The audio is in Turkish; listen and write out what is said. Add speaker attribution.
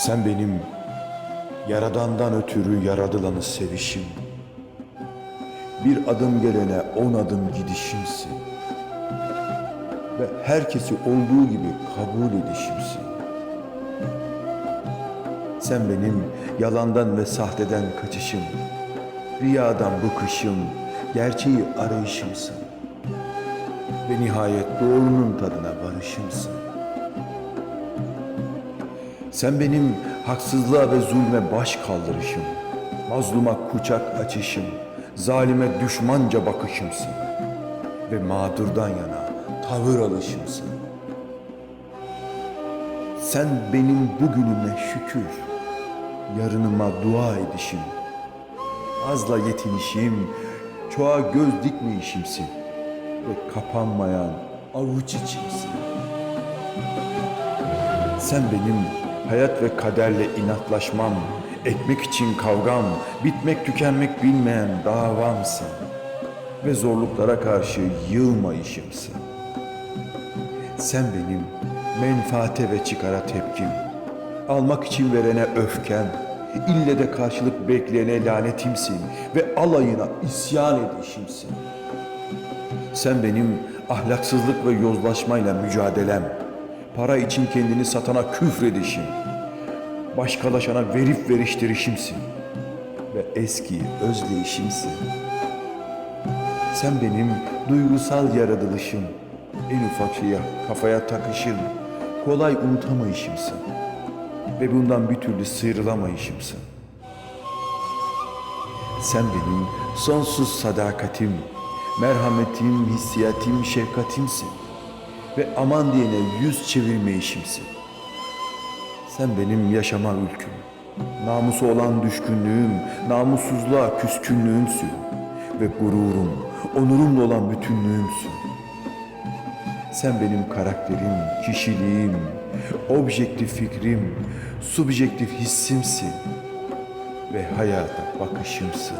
Speaker 1: Sen benim yaradandan ötürü yaradılanı sevişim. Bir adım gelene on adım gidişimsin. Ve herkesi olduğu gibi kabul edişimsin. Sen benim yalandan ve sahteden kaçışım, riyadan bıkışım, gerçeği arayışımsın. Ve nihayet doğrunun tadına varışımsın. Sen benim haksızlığa ve zulme baş kaldırışım, mazluma kucak açışım, zalime düşmanca bakışımsın ve mağdurdan yana tavır alışımsın. Sen benim bugünüme şükür, yarınıma dua edişim, azla yetinişim, çoğa göz dikmeyişimsin ve kapanmayan avuç içimsin. Sen benim hayat ve kaderle inatlaşmam, ekmek için kavgam, bitmek tükenmek bilmeyen davamsın. Ve zorluklara karşı yılmayışımsın. Sen benim menfaate ve çıkara tepkim, almak için verene öfkem, ille de karşılık bekleyene lanetimsin ve alayına isyan edişimsin. Sen benim ahlaksızlık ve yozlaşmayla mücadelem, para için kendini satana küfredişim, başkalaşana verip veriştirişimsin. Ve eskiyi özleyişimsin. Sen benim duygusal yaratılışım, en ufak şeye kafaya takışım, kolay unutamayışımsın. Ve bundan bir türlü sıyrılamayışımsın. Sen benim sonsuz sadakatim, merhametim, hissiyatim, şefkatimsin ve aman diyene yüz çevirmeyişimsin. Sen benim yaşama ülküm, namusu olan düşkünlüğüm, namussuzluğa küskünlüğümsün ve gururum, onurumla olan bütünlüğümsün. Sen benim karakterim, kişiliğim, objektif fikrim, subjektif hissimsin ve hayata bakışımsın.